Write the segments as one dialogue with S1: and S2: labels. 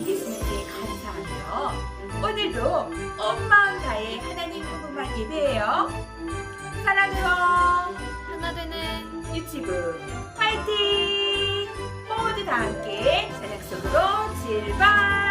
S1: 예수님께 감사하며 오늘도 온 마음 다해 하나님 한 분만 예배해요. 사랑으로
S2: 하나 되네.
S1: 유치부 파이팅! 모두 다 함께 찬양 속으로 출발!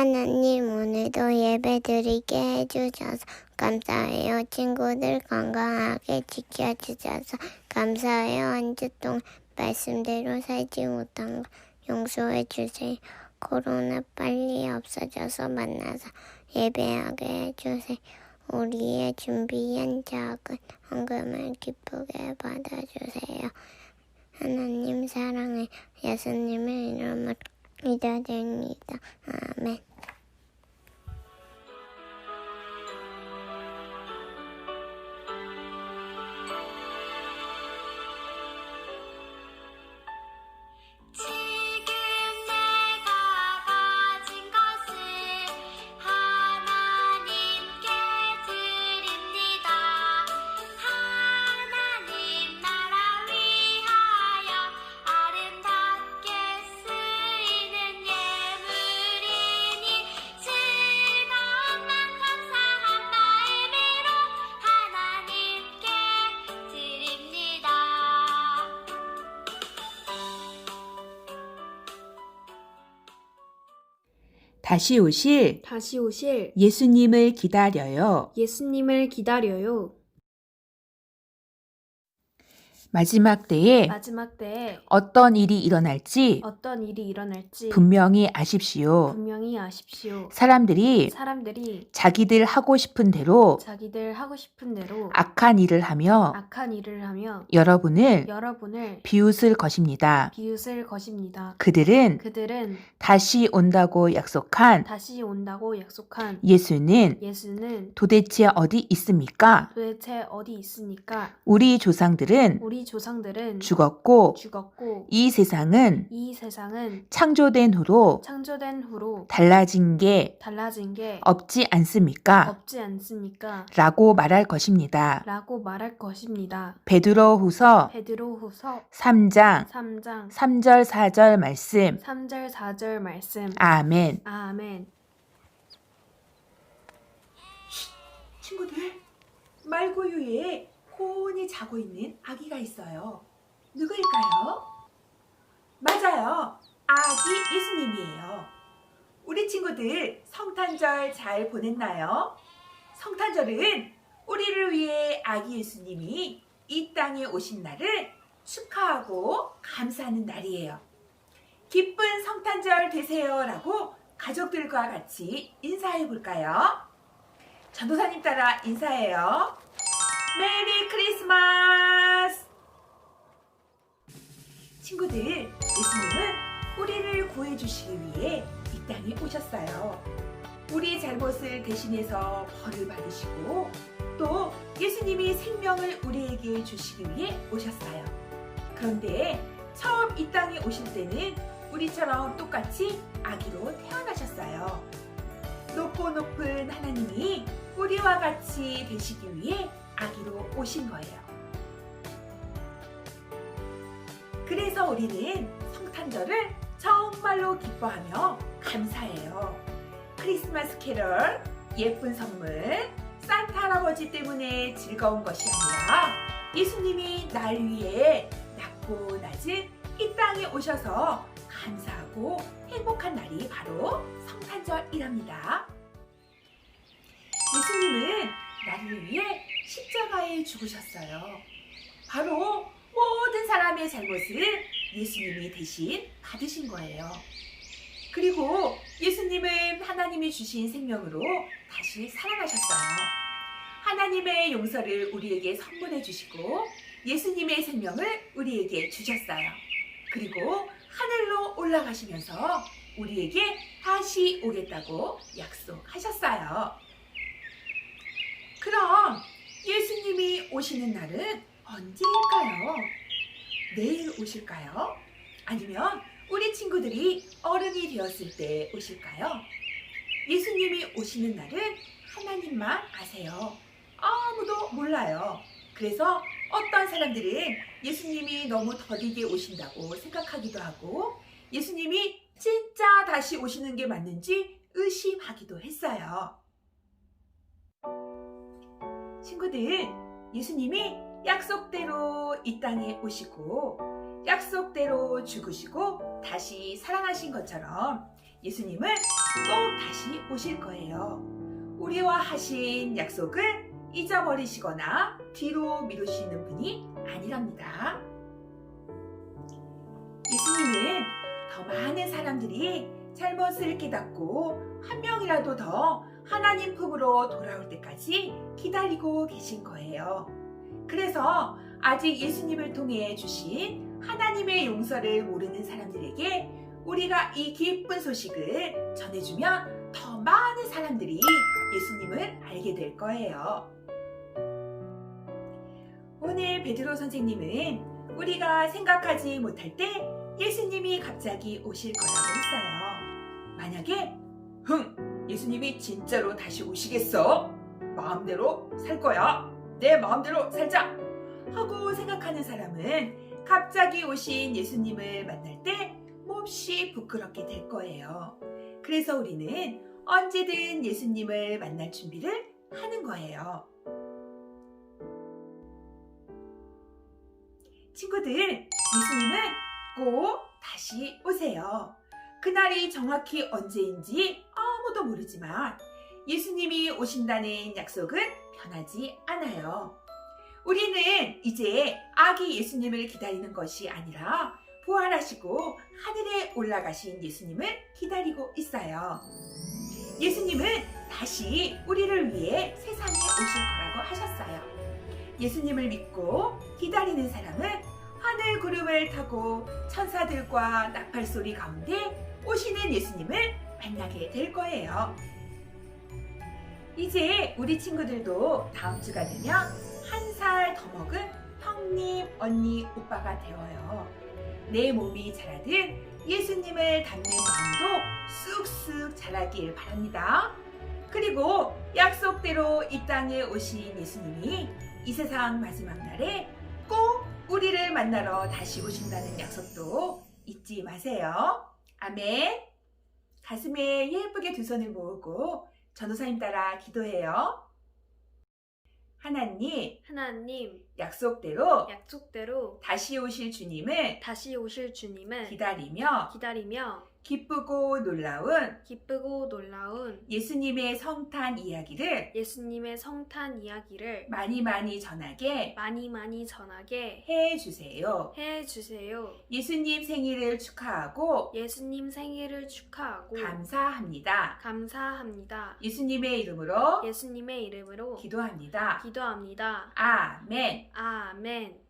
S3: 하나님 오늘도 예배 드리게 해주셔서 감사해요. 친구들 건강하게 지켜주셔서 감사해요. 한 주 동안 말씀대로 살지 못한 거 용서해 주세요. 코로나 빨리 없어져서 만나서 예배하게 해주세요. 우리의 준비한 작은 헌금을 기쁘게 받아주세요. 하나님 사랑해 예수님의 이름으로 기도드립니다. 아멘.
S2: 다시 오실
S4: 다시 오실
S2: 예수님을 기다려요.
S4: 예수님을 기다려요.
S2: 마지막 때에
S4: 마지막 때에
S2: 어떤 일이 일어날지
S4: 어떤 일이 일어날지
S2: 분명히 아십시오.
S4: 분명히 아십시오.
S2: 사람들이
S4: 사람들이
S2: 자기들 하고 싶은 대로
S4: 자기들 하고 싶은 대로
S2: 악한 일을 하며
S4: 악한 일을 하며
S2: 여러분을
S4: 여러분을
S2: 비웃을 것입니다.
S4: 비웃을 것입니다.
S2: 그들은
S4: 그들은
S2: 다시 온다고 약속한
S4: 다시 온다고 약속한
S2: 예수는
S4: 예수는
S2: 도대체 어디 있습니까?
S4: 도대체 어디 있습니까?
S2: 우리 조상들은
S4: 우리 조상들은
S2: 죽었고
S4: 죽었고
S2: 이 세상은
S4: 이 세상은
S2: 창조된 후로
S4: 창조된 후로
S2: 달라진 게
S4: 달라진 게
S2: 없지 않습니까?
S4: 없지 않습니까?
S2: 라고 말할 것입니다.
S4: 라고 말할 것입니다.
S2: 베드로후서
S4: 베드로후서
S2: 3장
S4: 3장
S2: 3절 4절 말씀
S4: 3절 4절 말씀.
S2: 아멘.
S4: 아멘.
S2: 친구들, 말고유에 고온히 자고 있는 아기가 있어요. 누구일까요? 맞아요. 아기 예수님이에요. 우리 친구들 성탄절 잘 보냈나요? 성탄절은 우리를 위해 아기 예수님이 이 땅에 오신 날을 축하하고 감사하는 날이에요. 기쁜 성탄절 되세요 라고 가족들과 같이 인사해 볼까요? 전도사님 따라 인사해요. 메리 크리스마스! 친구들, 예수님은 우리를 구해주시기 위해 이 땅에 오셨어요. 우리 잘못을 대신해서 벌을 받으시고 또 예수님이 생명을 우리에게 주시기 위해 오셨어요. 그런데 처음 이 땅에 오실 때는 우리처럼 똑같이 아기로 태어나셨어요. 높고 높은 하나님이 우리와 같이 되시기 위해 아기로 오신 거예요. 그래서 우리는 성탄절을 정말로 기뻐하며 감사해요. 크리스마스 캐럴, 예쁜 선물, 산타 할아버지 때문에 즐거운 것이 아니라 예수님이 날 위해 낮고 낮은 이 땅에 오셔서 감사하고 행복한 날이 바로 성탄절이랍니다. 예수님은 나를 위해 십자가에 죽으셨어요. 바로 모든 사람의 잘못을 예수님이 대신 받으신 거예요. 그리고 예수님은 하나님이 주신 생명으로 다시 살아나셨어요. 하나님의 용서를 우리에게 선물해 주시고 예수님의 생명을 우리에게 주셨어요. 그리고 하늘로 올라가시면서 우리에게 다시 오겠다고 약속하셨어요. 그럼 예수님이 오시는 날은 언제일까요? 내일 오실까요? 아니면 우리 친구들이 어른이 되었을 때 오실까요? 예수님이 오시는 날은 하나님만 아세요. 아무도 몰라요. 그래서 어떤 사람들은 예수님이 너무 더디게 오신다고 생각하기도 하고 예수님이 진짜 다시 오시는 게 맞는지 의심하기도 했어요. 친구들, 예수님이 약속대로 이 땅에 오시고 약속대로 죽으시고 다시 살아나신 것처럼 예수님은 꼭 다시 오실 거예요. 우리와 하신 약속을 잊어버리시거나 뒤로 미루시는 분이 아니랍니다. 예수님은 더 많은 사람들이 잘못을 깨닫고 한 명이라도 더 하나님 품으로 돌아올 때까지 기다리고 계신 거예요. 그래서 아직 예수님을 통해 주신 하나님의 용서를 모르는 사람들에게 우리가 이 기쁜 소식을 전해주면 더 많은 사람들이 예수님을 알게 될 거예요. 오늘 베드로 선생님은 우리가 생각하지 못할 때 예수님이 갑자기 오실 거라고 했어요. 만약에 흥 예수님이 진짜로 다시 오시겠어? 마음대로 살 거야. 내 마음대로 살자. 하고 생각하는 사람은 갑자기 오신 예수님을 만날 때 몹시 부끄럽게 될 거예요. 그래서 우리는 언제든 예수님을 만날 준비를 하는 거예요. 친구들, 예수님은 꼭 다시 오세요. 그날이 정확히 언제인지 아무도 모르지만 예수님이 오신다는 약속은 변하지 않아요. 우리는 이제 아기 예수님을 기다리는 것이 아니라 부활하시고 하늘에 올라가신 예수님을 기다리고 있어요. 예수님은 다시 우리를 위해 세상에 오실 거라고 하셨어요. 예수님을 믿고 기다리는 사람은 하늘 구름을 타고 천사들과 나팔 소리 가운데 오시는 예수님을 만나게 될 거예요. 이제 우리 친구들도 다음 주가 되면 한 살 더 먹은 형님, 언니, 오빠가 되어요. 내 몸이 자라듯 예수님을 닮는 마음도 쑥쑥 자라길 바랍니다. 그리고 약속대로 이 땅에 오신 예수님이 이 세상 마지막 날에 꼭 우리를 만나러 다시 오신다는 약속도 잊지 마세요. 아멘. 가슴에 예쁘게 두 손을 모으고 전도사님 따라 기도해요. 하나님,
S4: 하나님,
S2: 약속대로
S4: 약속대로
S2: 다시 오실 주님을
S4: 다시 오실 주님을
S2: 기다리며
S4: 기다리며
S2: 기쁘고 놀라운
S4: 기쁘고 놀라운
S2: 예수님의 성탄 이야기를
S4: 예수님의 성탄 이야기를
S2: 많이 많이 전하게
S4: 많이 많이 전하게
S2: 해 주세요.
S4: 해 주세요.
S2: 예수님 생일을 축하하고
S4: 예수님 생일을 축하하고
S2: 감사합니다.
S4: 감사합니다.
S2: 예수님의 이름으로
S4: 예수님의 이름으로
S2: 기도합니다.
S4: 기도합니다.
S2: 아멘.
S4: 아멘.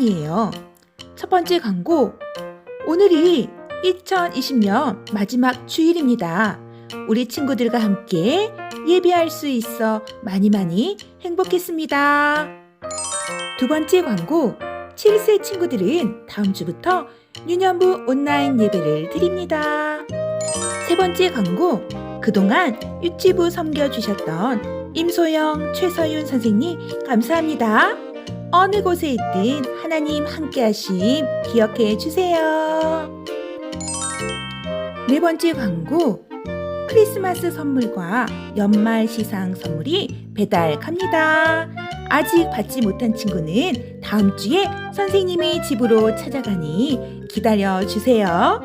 S2: 시간이에요. 첫 번째 광고. 오늘이 2020년 마지막 주일입니다. 우리 친구들과 함께 예배할 수 있어 많이 많이 행복했습니다. 두 번째 광고. 7세 친구들은 다음 주부터 유년부 온라인 예배를 드립니다. 세 번째 광고. 그동안 유치부 섬겨주셨던 임소영, 최서윤 선생님 감사합니다. 어느 곳에 있든 하나님 함께 하심 기억해 주세요. 네 번째 광고. 크리스마스 선물과 연말 시상 선물이 배달 갑니다. 아직 받지 못한 친구는 다음 주에 선생님이 집으로 찾아가니 기다려 주세요.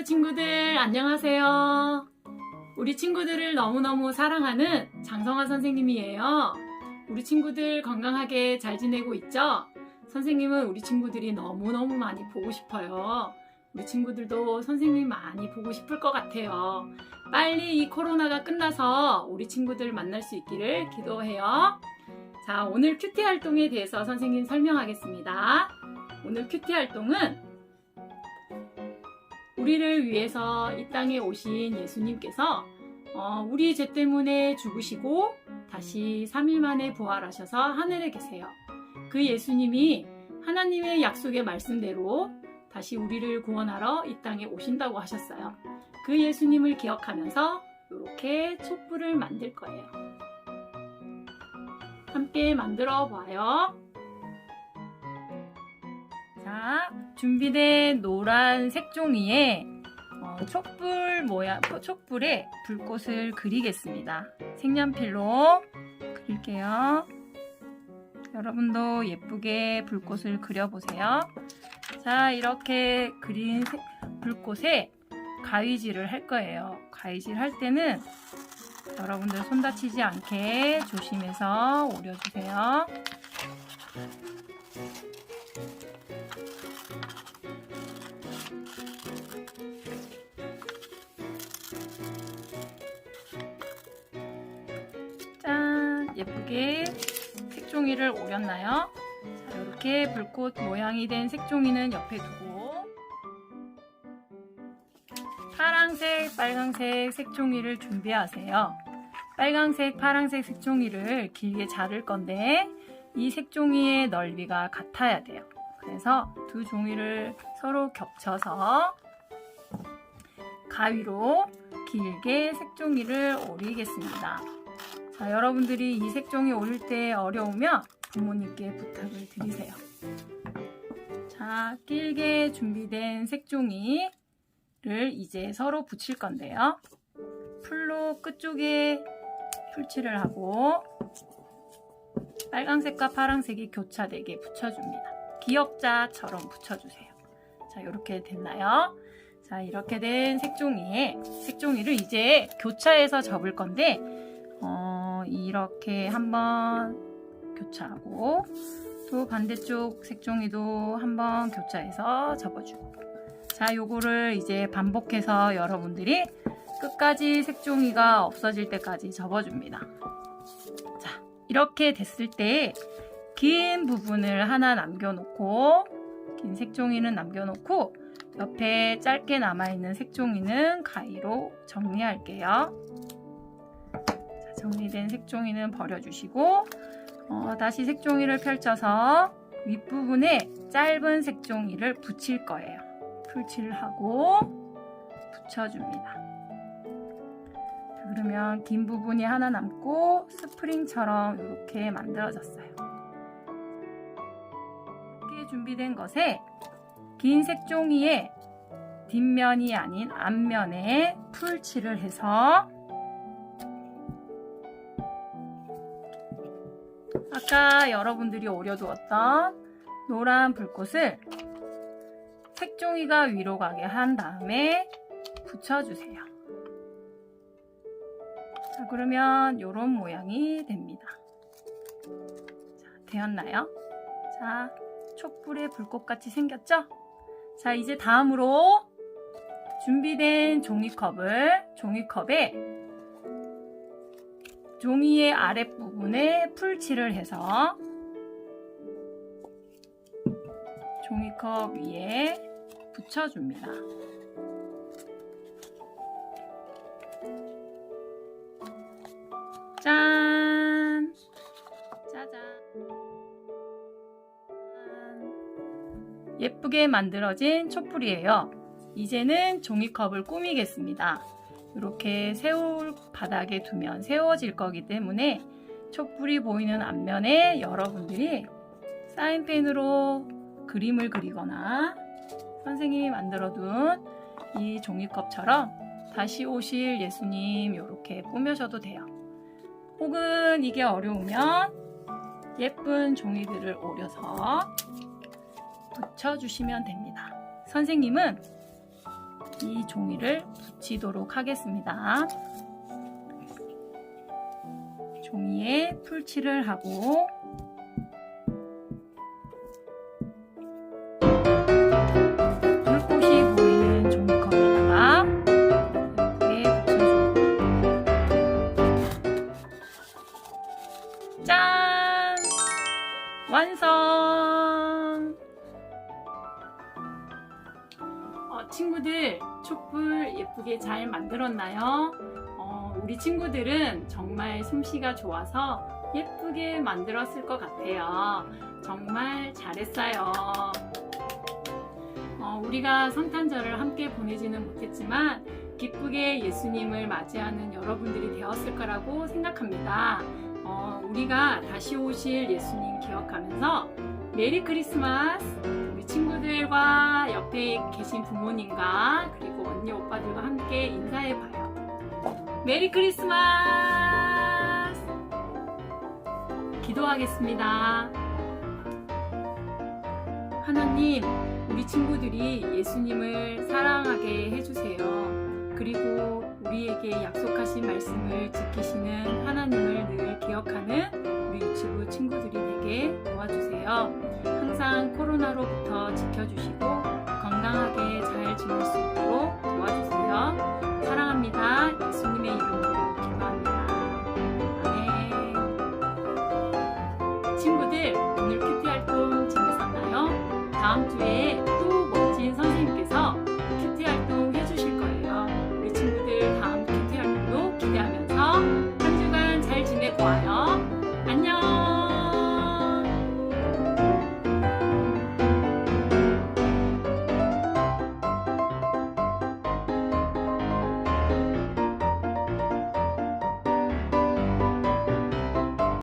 S5: 유치부 친구들 안녕하세요. 우리 친구들을 너무너무 사랑하는 장성화 선생님이에요. 우리 친구들 건강하게 잘 지내고 있죠? 선생님은 우리 친구들이 너무너무 많이 보고 싶어요. 우리 친구들도 선생님 많이 보고 싶을 것 같아요. 빨리 이 코로나가 끝나서 우리 친구들 만날 수 있기를 기도해요. 자, 오늘 큐티 활동에 대해서 선생님 설명하겠습니다. 오늘 큐티 활동은 우리를 위해서 이 땅에 오신 예수님께서 어, 우리 죄 때문에 죽으시고 다시 3일 만에 부활하셔서 하늘에 계세요. 그 예수님이 하나님의 약속의 말씀대로 다시 우리를 구원하러 이 땅에 오신다고 하셨어요. 그 예수님을 기억하면서 이렇게 촛불을 만들 거예요. 함께 만들어 봐요. 자, 준비된 노란 색종이에 어, 촛불 모양, 촛불에 불꽃을 그리겠습니다. 색연필로 그릴게요. 여러분도 예쁘게 불꽃을 그려보세요. 자, 이렇게 그린 색- 불꽃에 가위질을 할 거예요. 가위질 할 때는 여러분들 손 다치지 않게 조심해서 오려주세요. 예쁘게 색종이를 오렸나요? 자, 이렇게 불꽃 모양이 된 색종이는 옆에 두고 파랑색, 빨강색 색종이를 준비하세요. 빨강색, 파랑색 색종이를 길게 자를 건데 이 색종이의 넓이가 같아야 돼요. 그래서 두 종이를 서로 겹쳐서 가위로 길게 색종이를 오리겠습니다. 자, 여러분들이 이 색종이 오릴 때 어려우면 부모님께 부탁을 드리세요. 자, 길게 준비된 색종이를 이제 서로 붙일 건데요. 풀로 끝쪽에 풀칠을 하고 빨강색과 파랑색이 교차되게 붙여줍니다. 기역자처럼 붙여주세요. 자, 이렇게 됐나요? 자, 이렇게 된 색종이에 색종이를 이제 교차해서 접을 건데 어, 이렇게 한번 교차하고 또 반대쪽 색종이도 한번 교차해서 접어주고. 자 요거를 이제 반복해서 여러분들이 끝까지 색종이가 없어질 때까지 접어줍니다. 자 이렇게 됐을 때 긴 부분을 하나 남겨놓고 긴 색종이는 남겨놓고 옆에 짧게 남아있는 색종이는 가위로 정리할게요. 자, 정리된 색종이는 버려주시고 어, 다시 색종이를 펼쳐서 윗부분에 짧은 색종이를 붙일 거예요. 풀칠을 하고 붙여줍니다. 자, 그러면 긴 부분이 하나 남고 스프링처럼 이렇게 만들어졌어요. 이렇게 준비된 것에 긴 색종이에 뒷면이 아닌 앞면에 풀칠을 해서 아까 여러분들이 오려두었던 노란 불꽃을 색종이가 위로 가게 한 다음에 붙여주세요. 자, 그러면 이런 모양이 됩니다. 자, 되었나요? 자, 촛불의 불꽃같이 생겼죠? 자, 이제 다음으로 준비된 종이컵을 종이컵에 종이의 아랫부분에 풀칠을 해서 종이컵 위에 붙여줍니다. 짠! 짜잔! 예쁘게 만들어진 촛불이에요. 이제는 종이컵을 꾸미겠습니다. 이렇게 세울 바닥에 두면 세워질 거기 때문에 촛불이 보이는 앞면에 여러분들이 사인펜으로 그림을 그리거나 선생님이 만들어둔 이 종이컵처럼 다시 오실 예수님 이렇게 꾸며셔도 돼요. 혹은 이게 어려우면 예쁜 종이들을 오려서 붙여주시면 됩니다. 선생님은 이 종이를 붙이도록 하겠습니다. 종이에 풀칠을 하고. 짠! 완성! 어, 친구들 촛불 예쁘게 잘 만들었나요? 어, 우리 친구들은 정말 솜씨가 좋아서 예쁘게 만들었을 것 같아요. 정말 잘했어요. 어, 우리가 성탄절을 함께 보내지는 못했지만 기쁘게 예수님을 맞이하는 여러분들이 되었을 거라고 생각합니다. 어, 우리가 다시 오실 예수님 기억하면서 메리 크리스마스 우리 친구들과 옆에 계신 부모님과 그리고 언니 오빠들과 함께 인사해봐요. 메리 크리스마스! 기도하겠습니다. 하나님, 우리 친구들이 예수님을 사랑하게 해주세요. 그리고 우리에게 약속하신 말씀을 지키시는 하나님을 늘 기억하는 우리 유치부 친구들이 되게 도와주세요. 항상 코로나로부터 지켜주시고 건강하게 잘 지낼 수 있도록 도와주세요. 사랑합니다. 예수님의 이름으로